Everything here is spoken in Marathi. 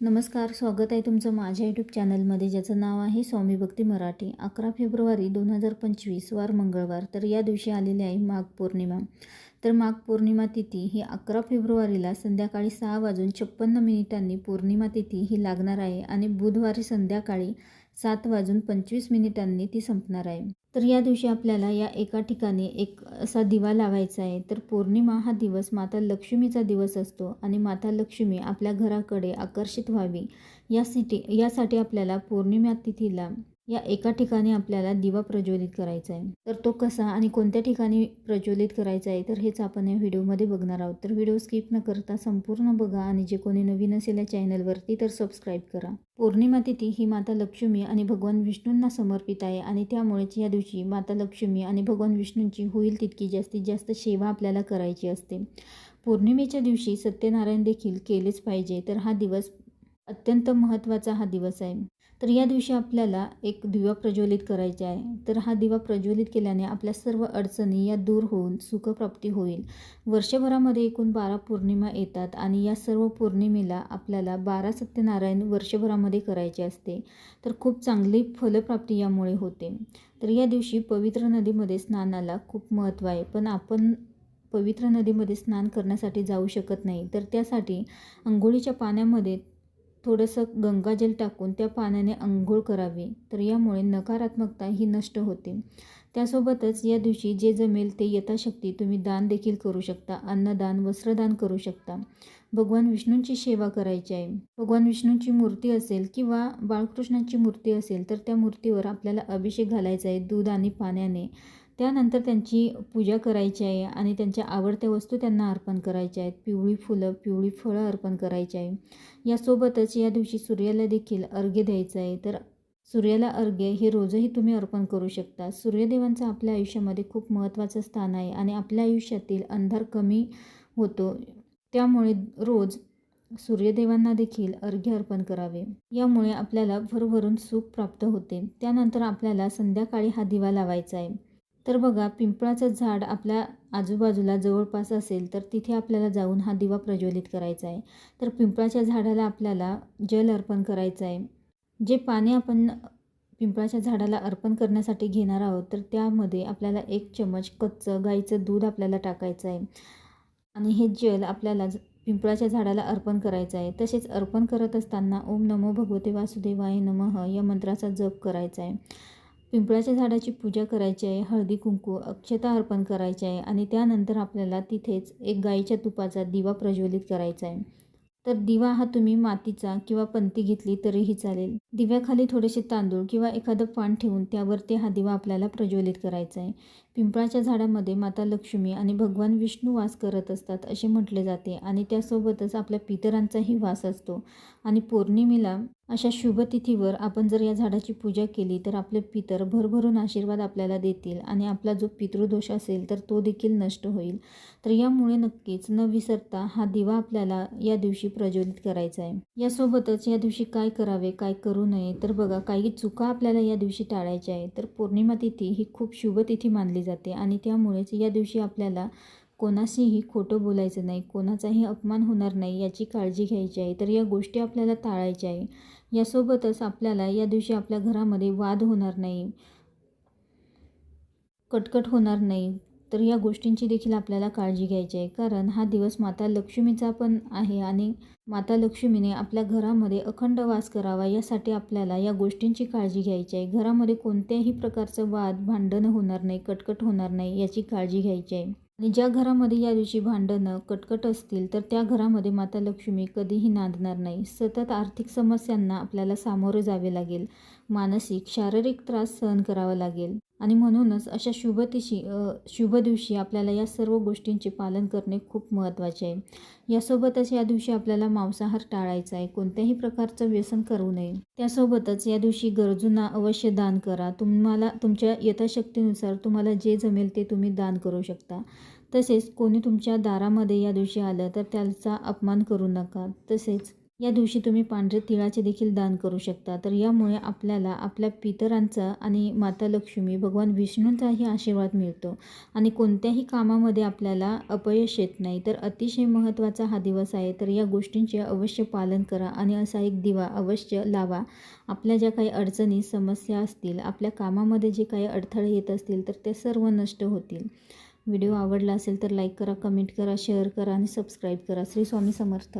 नमस्कार स्वागत आहे तुमचं माझ्या यूट्यूब चॅनलमध्ये ज्याचं नाव आहे स्वामी भक्ती मराठी. अकरा फेब्रुवारी दोन हजार पंचवीस वार मंगळवार. तर या दिवशी आलेली आहे माघ पौर्णिमा. तर माघ पौर्णिमा तिथी ही अकरा फेब्रुवारीला संध्याकाळी सहा वाजून छप्पन्न मिनिटांनी पौर्णिमा तिथी ही लागणार आहे. आणि बुधवारी संध्याकाळी सात वाजून पंचवीस मिनिटांनी ती संपणार आहे. तर या दिवशी आपल्याला या एका ठिकाणी एक असा दिवा लावायचा आहे. तर पौर्णिमा हा दिवस माता लक्ष्मीचा दिवस असतो आणि माता लक्ष्मी आपल्या घराकडे आकर्षित व्हावी. यासाठी यासाठी आपल्याला पौर्णिमा तिथीला या एका ठिकाणी आपल्याला दिवा प्रज्वलित करायचा आहे. तर तो कसा आणि कोणत्या ठिकाणी प्रज्वलित करायचा आहे तर हेच आपण या व्हिडिओमध्ये बघणार आहोत. तर व्हिडिओ स्किप न करता संपूर्ण बघा आणि जे कोणी नवीन असेल या चॅनलवरती तर सबस्क्राईब करा. पौर्णिमा तिथी ही माता लक्ष्मी आणि भगवान विष्णूंना समर्पित आहे आणि त्यामुळेच या दिवशी माता लक्ष्मी आणि भगवान विष्णूंची होईल तितकी जास्तीत जास्त सेवा आपल्याला करायची असते. पौर्णिमेच्या दिवशी सत्यनारायण देखील केलेच पाहिजे तर हा दिवस अत्यंत महत्त्वाचा हा दिवस आहे. तर या दिवशी आपल्याला एक दिवा प्रज्वलित करायचा आहे. तर हा दिवा प्रज्वलित केल्याने आपल्या सर्व अडचणी या दूर होऊन सुखप्राप्ती होईल. वर्षभरामध्ये एकूण बारा पौर्णिमा येतात आणि या सर्व पौर्णिमेला आपल्याला बारा सत्यनारायण वर्षभरामध्ये करायचे असते. तर खूप चांगली फलप्राप्ती यामुळे होते. तर या दिवशी पवित्र नदीमध्ये स्नानाला खूप महत्त्व आहे. पण आपण पवित्र नदीमध्ये स्नान करण्यासाठी जाऊ शकत नाही. तर त्यासाठी अंघोळीच्या पाण्यामध्ये थोडंसं गंगाजल टाकून त्या पाण्याने अंघोळ करावी. तर यामुळे नकारात्मकता ही नष्ट होते. त्यासोबतच या दिवशी जे जमेल ते यथाशक्ती तुम्ही दान देखील करू शकता. अन्नदान वस्त्रदान करू शकता. भगवान विष्णूंची सेवा करायची आहे. भगवान विष्णूंची मूर्ती असेल किंवा बाळकृष्णांची मूर्ती असेल तर त्या मूर्तीवर आपल्याला अभिषेक घालायचा आहे. दूध आणि पाण्याने. त्यानंतर त्यांची पूजा करायची आहे आणि त्यांच्या आवडत्या वस्तू त्यांना अर्पण करायच्या आहेत. पिवळी फुलं पिवळी फळं अर्पण करायची आहे. यासोबतच या दिवशी सूर्याला देखील अर्घ्य द्यायचं आहे. तर सूर्याला अर्घ्य हे रोजही तुम्ही अर्पण करू शकता. सूर्यदेवांचं आपल्या आयुष्यामध्ये खूप महत्त्वाचं स्थान आहे आणि आपल्या आयुष्यातील अंधार कमी होतो. त्यामुळे रोज सूर्यदेवांना देखील अर्घ्य अर्पण करावे. यामुळे आपल्याला भरभरून सुख प्राप्त होते. त्यानंतर आपल्याला संध्याकाळी हा दिवा लावायचा आहे. तर बघा पिंपळाचं झाड आपल्या आजूबाजूला जवळपास असेल तर तिथे आपल्याला जाऊन हा दिवा प्रज्वलित करायचा आहे. तर पिंपळाच्या झाडाला आपल्याला जल अर्पण करायचं आहे. जे पाणी आपण पिंपळाच्या झाडाला अर्पण करण्यासाठी घेणार आहोत तर त्यामध्ये आपल्याला एक चमच कच्चं गाईचं दूध आपल्याला टाकायचं आहे. आणि हे जल आपल्याला पिंपळाच्या झाडाला अर्पण करायचं आहे. तसेच अर्पण करत असताना ओम नमो भगवते वासुदेवाय नमः या मंत्राचा जप करायचा आहे. पिंपळाच्या झाडाची पूजा करायची आहे हळदी कुंकू अक्षता अर्पण करायचे आहे आणि त्यानंतर आपल्याला तिथेच एक गाईच्या तुपाचा दिवा प्रज्वलित करायचा आहे. तर दिवा हा तुम्ही मातीचा किंवा पंती घेतली तरीही चालेल. दिव्याखाली थोडेसे तांदूळ किंवा एखादं पान ठेवून त्यावरती हा दिवा आपल्याला प्रज्वलित करायचा आहे. पिंपळाच्या झाडामध्ये माता लक्ष्मी आणि भगवान विष्णू वास करत असतात असे म्हटले जाते आणि त्यासोबतच आपल्या पितरांचाही वास असतो. आणि पौर्णिमेला अशा शुभतिथीवर आपण जर या झाडाची पूजा केली तर आपले पितर भरभरून आशीर्वाद आपल्याला देतील आणि आपला जो पितृदोष असेल तर तो देखील नष्ट होईल. तर यामुळे नक्कीच न विसरता हा दिवा आपल्याला या दिवशी प्रज्वलित करायचा आहे. यासोबतच या दिवशी काय करावे काय करू नये तर बघा काही चुका आपल्याला या दिवशी टाळायच्या आहे तर पौर्णिमा तिथी ही खूप शुभ तिथी मानली जाते आणि त्यामुळेच या दिवशी आपल्याला कोणाशीही खोटं बोलायचं नाही कोणाचाही अपमान होणार नाही याची काळजी घ्यायची आहे. तर या गोष्टी आपल्याला टाळायच्या आहे. यासोबतच आपल्याला या दिवशी आपल्या घरामध्ये वाद होणार नाही कटकट होणार नाही. तर या गोष्टींची देखील आपल्याला काळजी घ्यायची आहे. कारण हा दिवस माता लक्ष्मीचा पण आहे आणि माता लक्ष्मीने आपल्या घरामध्ये अखंड वास करावा यासाठी आपल्याला या गोष्टींची काळजी घ्यायची आहे. घरामध्ये कोणत्याही प्रकारचं वाद भांडणं होणार नाही कटकट होणार नाही याची काळजी घ्यायची आहे. आणि ज्या घरामध्ये या दिवशी भांडणं कटकट असतील तर त्या घरामध्ये माता लक्ष्मी कधीही नांदणार नाही. सतत आर्थिक समस्यांना आपल्याला सामोरे जावे लागेल. मानसिक शारीरिक त्रास सहन करावा लागेल. आणि म्हणूनच अशा शुभ दिवशी शुभ दिवशी आपल्याला या सर्व गोष्टींचे पालन करणे खूप महत्त्वाचे आहे. यासोबतच या दिवशी आपल्याला मांसाहार टाळायचा आहे. कोणत्याही प्रकारचं व्यसन करू नये. त्यासोबतच या दिवशी गरजूंना अवश्य दान करा. तुम्हाला तुमच्या यथाशक्तीनुसार तुम्हाला जे जमेल ते तुम्ही दान करू शकता. तसेच कोणी तुमच्या दारामध्ये या दिवशी आलं तर त्याचा अपमान करू नका. तसेच या दिवशी तुम्ही पांढरे तिळाचे देखील दान करू शकता. तर यामुळे आपल्याला आपल्या पितरांचा आणि माता लक्ष्मी भगवान विष्णूंचाही आशीर्वाद मिळतो आणि कोणत्याही कामामध्ये आपल्याला अपयश येत नाही. तर अतिशय महत्त्वाचा हा दिवस आहे. तर या गोष्टींचे अवश्य पालन करा आणि असा एक दिवा अवश्य लावा. आपल्या ज्या काही अडचणी समस्या असतील आपल्या कामामध्ये जे काही अडथळे येत असतील तर ते सर्व नष्ट होतील. व्हिडिओ आवडला असेल तर लाईक करा कमेंट करा शेअर करा आणि सबस्क्राईब करा. श्री स्वामी समर्थ.